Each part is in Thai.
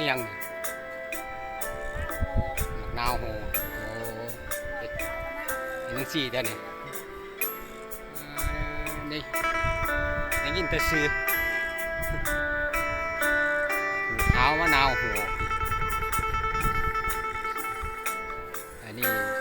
อีหยังมะนาวโหโอ้เฮ็ดเห็นจังซี่เด้อนี่นี่ได้ยินแต่ชื่อขาวมะนาวโหอันนี้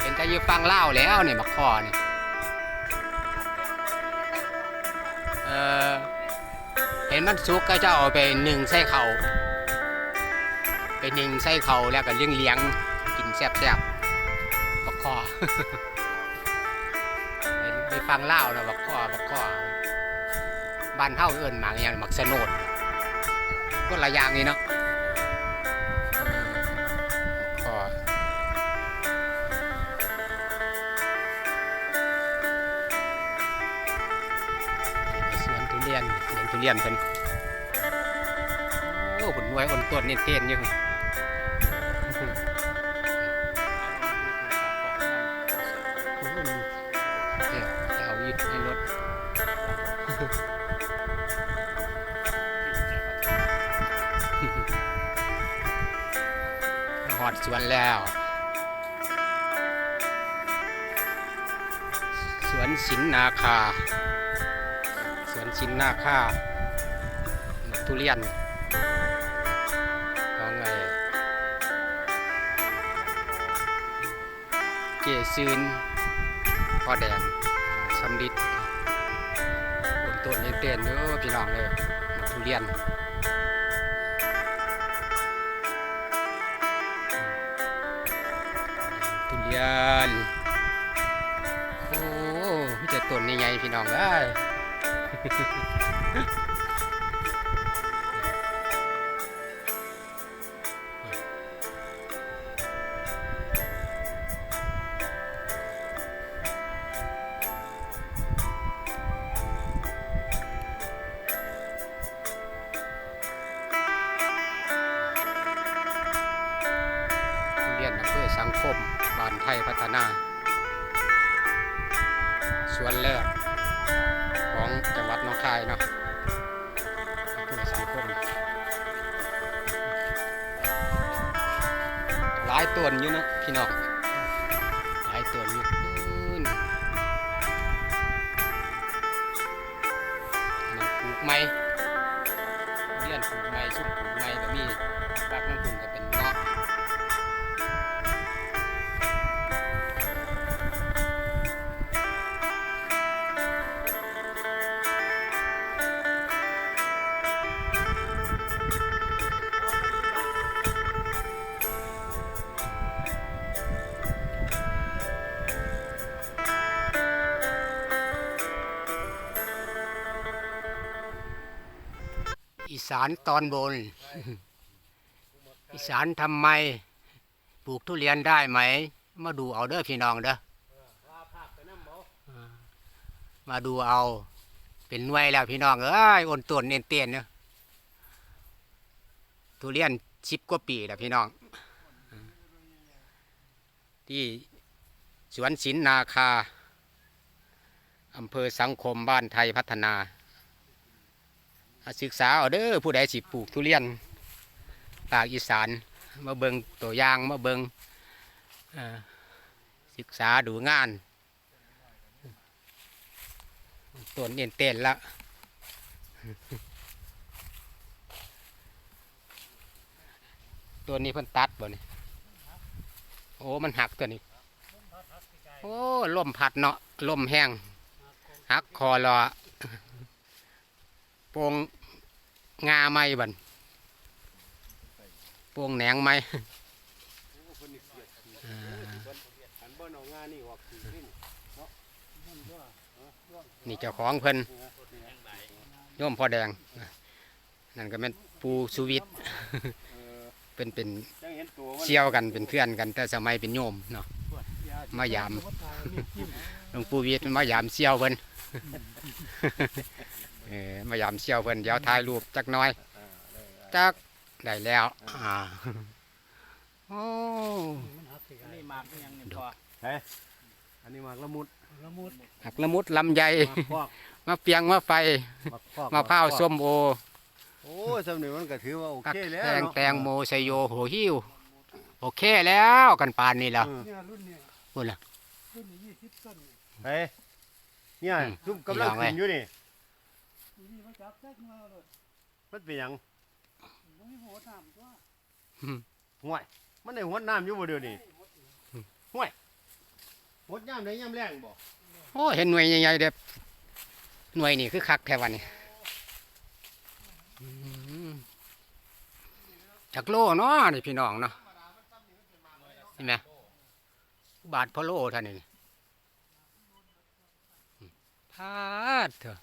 เป็นแต่อยืฟังเล่าแล้วเนี่ยมักข้อนี่เออเห็นมันสุกก็จะเอาไปหนึ่งใส่เขาไปหนึ่งใส่เขาแล้วก็เลี้ยงเลี้ยงกินแซ่บๆมักข้อ ฟังเล่าวนะบักข้อบักข้อบ้านเฮาเอิ้นหมากอย่างหมักสนดก็หลายอย่างนี่เนาะข้อสวนทุเรียนสวนทุเรียนเพิ่นโอ้ผลไว้อ่นต้นเต้นอยู่ อดสวนแล้ว สวนสินนาคา สวนสินนาคามกทุเรียนของไงเจซืนพอแดงสำลิดต้นยังเต้นเด้อพี่น้องเลยมกทุเรียน ยนโอ้มีแต่ต้นใหญ่ๆพี่น้องเอ้ย ทยพัฒนาสวนแรกของจังหวัดหนองคายเนาะอำเภอสังคมหลายต้นอยู่เนาะพี่น้องหลายต้นอยู่นนั่ปลูกไม้ สานตอนบน อีสานทำไมปลูกทุเรียนได้ไหม มาดูเอาเด้อพี่น้องเด้อมาดูเอา เป็นหน่วยแล้วพี่น้องเอ้ยอ่อนต้นเน้นเตียนเนาะทุเรียนชิบกว่าปีแล้วพี่น้อง ที่สวนศิลนาคาอำเภอสังคมบ้านไทยพัฒนา ศึกษาเอาเด้อผู้ใดสิปลูกทุเรียนภาคอีสานมาเบิงตัวอย่างมาเบิงศึกษาดูงานต้นเนียนเต้นละตัวนี้เพิ่นตัดบ่นี่โอ้มันหักตัวนี้ โอ้ลมพัดเนาะลมแห้งหักคอรอโปง งาไหมบันพวงแหนงไหมอ่านี่เจ้าของเพิ่นโยมพ่อแดง นั่นก็เป็นปูสุวิทย์เป็นเป็นเชี่ยวกันเป็นเพื่อนกัน แต่สมัยเป็นโยมเนาะมายามหลวงปู่วิทย์มายามเซี่ยวเพิ่น เออมายามเซี่ยวเพิ่นเดี๋ยวถ่ายรูปจักหน่อยจักได้แล้วอ่าโอ้นี่มากยังนี่พออันนี้หมากละมุดละมุดหักละมุดลำไยหมากพอกมะเปียงมะไฟหมากพอกมะพร้าวส้มโอโอ้ยสำเนียงมันก็ถือว่าโอกักเคแล้วแตงเนาะแตงโมไซโยโหหิวโอเคแล้วกันปานนี้แล้วเออเนี่ยรุ่นเนี่ยพูดละรุ่นนี้ยี่สิบต้นเนี่ยไปเนี่ยอืมซุ่มกำลังอย่างไรขึ้นอยู่นี่ทีนี่เขา จับแจ๊กมาเลยมันเป็นหยังมันมีหัวน้ำตัวห่วยมันได้หดน้ำอยู่บ่เดี๋ยวนี้ห่วยหดยามไหนยามแรงบ่โอ้เห็นหน่วยใหญ่ๆเด็บหน่วยนี่คือคักแท้วันนี้อืมจากโลเนาะนี่พี่น้องเนาะเห็นไหมบาทพอโลเท่านนี่พาดเถอะมาเ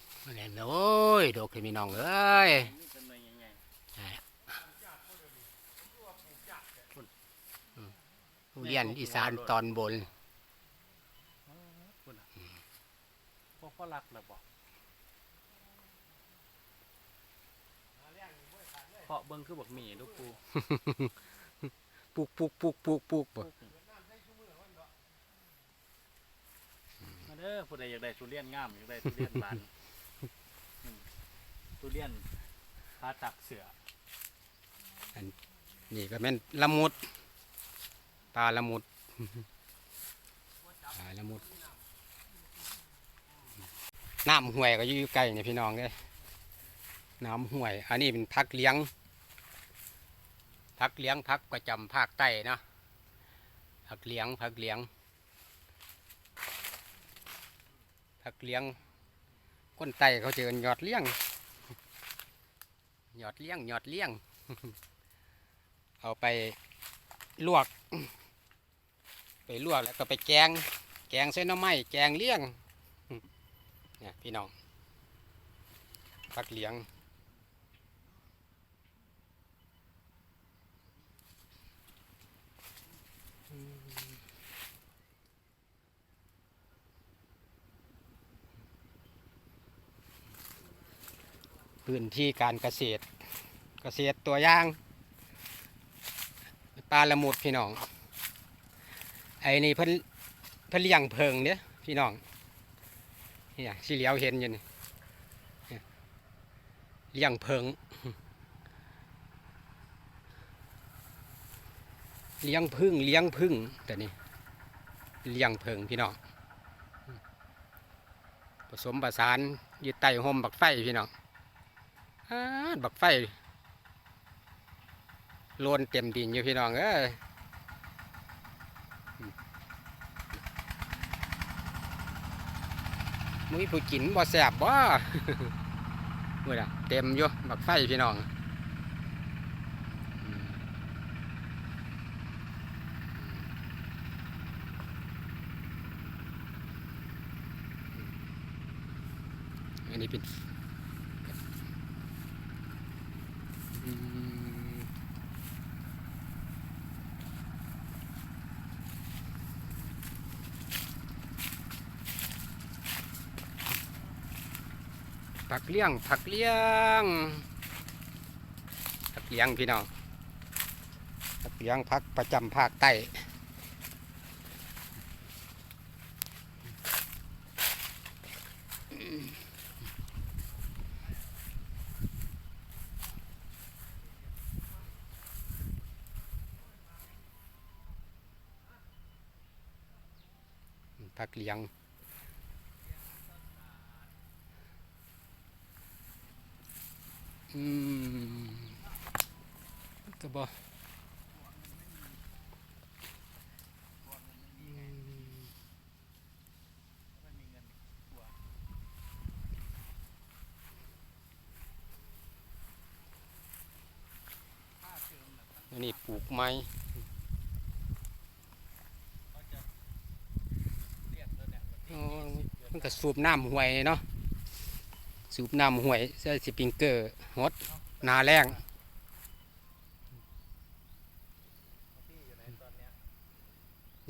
ล่น โอ้ยดอกให้พี่น้องเอ้ยนี่เป็นหน่วยใหญ่ทุเรียนอีสานตอนบนๆพวกฝรั่งเลยบอกเพาะเบิ้งคือบอกหมีลูกปูปุกปุกปุกปุกปุกบ่มาเด้อผู้ใดอยากได้ทุเรียนงามอยากได้ทุเรียนบานอืม ทุเรียนพาตักเสือนี่ก็เป็นละมุดปลาละมุดปลาละมุดน้ำห่วยก็อยู่ใกล้นี่ยพี่น้องเลยน้ำห่วย อันนี้เป็นพักเลี้ยง พักเลี้ยงพักประจำภาคใต้นะพักเลี้ยงพักเลี้ยง พักเลี้ยงคนไต้เขาเจอยอดเลี้ยง หยอดเลี้ยงหยอดเลี้ยง เอาไปลวก ไปลวกแล้วก็ไปแกง แกงเส้นน้ำไม้แกงเลี้ยงเนี่ยพี่น้องผักเหลียง พื้นที่การเกษตร เกษตรตัวอย่างปลาละมุดพี่น้อง ไอ้นี่เพิ่นเพิ่นเลี้ยงเพิงเด้อพี่น้องเนี่ยสีเหลียวเห็นอยู่นี่เนี่ยเลี้ยงเพิงเลี้ยงพึ่งเลี้ยงพึ่งแต่นี่เลี้ยงเพิงพี่น้องผสมประสานอยู่ใต้ห่มบักไฟพี่น้อง บักไฟโลนเต็มดินอยู่พี่น้องเอ้ยมุ้ยผู้กินบ่แสบบ่เมื่อน่ะเต็มอยู่บักไฟพี่น้องอันนี้เป็น ผักเลี้ยงผักเลี้ยงผักเลี้ยงพี่น้องผักเลี้ยงผักประจำภาคใต้ผักเลี้ยง อืมก็บออันนี้ปลูกไม้มันก็สูบน้ำห่วยเนาะ สูบน้ำห่วยใส่สปริงเกอร์ฮดนาแรง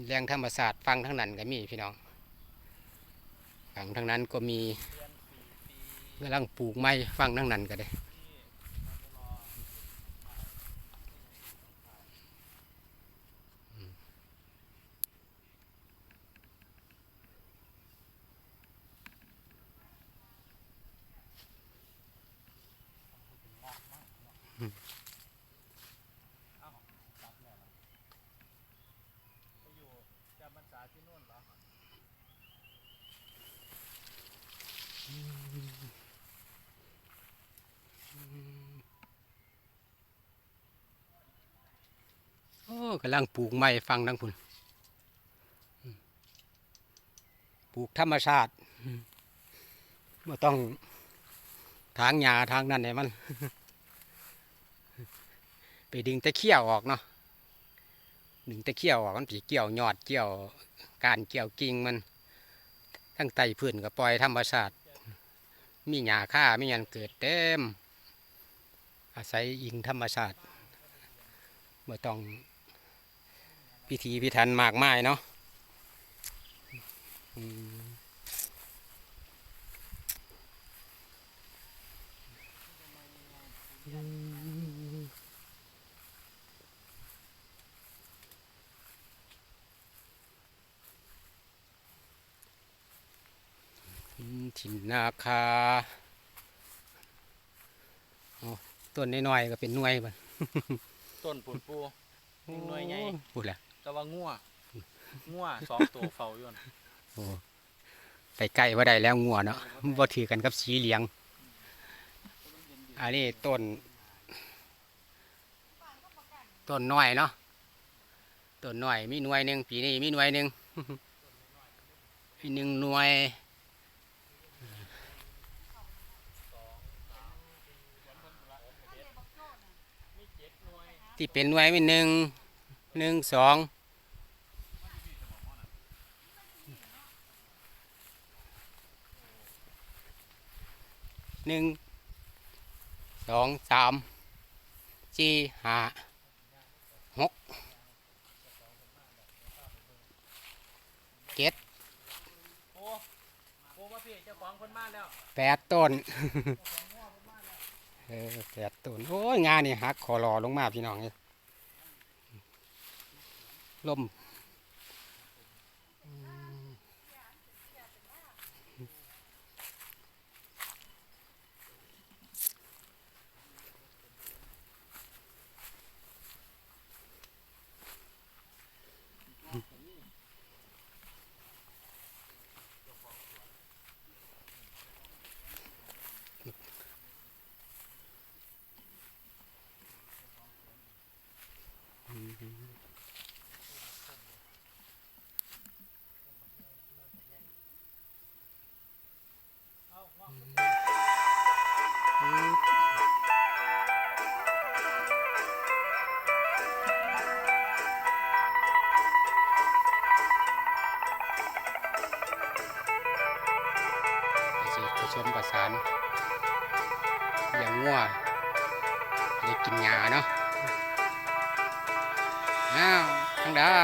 แรงธรรมศาสตร์ฟังทั้งนั้นก็มีพี่น้องฟังทั้งนั้นก็มีกำลังปลูกไม้ฟังทั้งนั้นก็ได้ ที่มรอ เอ้าตัดแล้วเหรอไปอยู่จำพรรษา ที่นู่นเหรอโอ้กำลังปลูกไม้ฟังทั้งคุณปลูกธรรมชาติไม่ต้องทางหญ้าทางนั้นให้มัน ไปดึงตะเคียวออกเนาะดึงตะเคียวออกมันผีเกี่ยวยอดเกี่ยว การเกี่ยวกิ่งมัน ทั้งไตพื้นก็ปล่อยธรรมชาติมีหญ้าค่ามีหยันเกิดเต็ม อาศัยอิงธรรมชาติเมื่อต้องพิธีพิธันมากมายเนาะอืม ถิ่นนาคาอ๋อต้นน้อยๆก็เป็นหน่วยมันต้นปูนปูหน่วยใหญ่พูดแหละแต่ว่างัวงัวสองตัวเฝ้าอยู่นั่นโอ้ไปใกล้ว่าได้แล้วงัวเนาะบ่ถือกันกับสีเหลียง อันนี้ต้น ต้นน้อยเนาะต้นน้อยมีหน่วยหนึ่งปีนี้มีหน่วยหนึ่งอีกหนึ่งหน่วย ที่เป็นหน่วยมีหนึ่งหนึ่งสองหนึ่งสองสามสี่ห้าหกเจ็ดโอ้โอ้ว่าพี่เจ้าของคนมาแล้วแปดต้น เออแปดต้นโอ้ยงานนี่หักคอรอลงมาพี่น้องเลยลม สิผสมประสานอย่างงัวได้กินหญ้าเนาะ อ้าวทั้งได้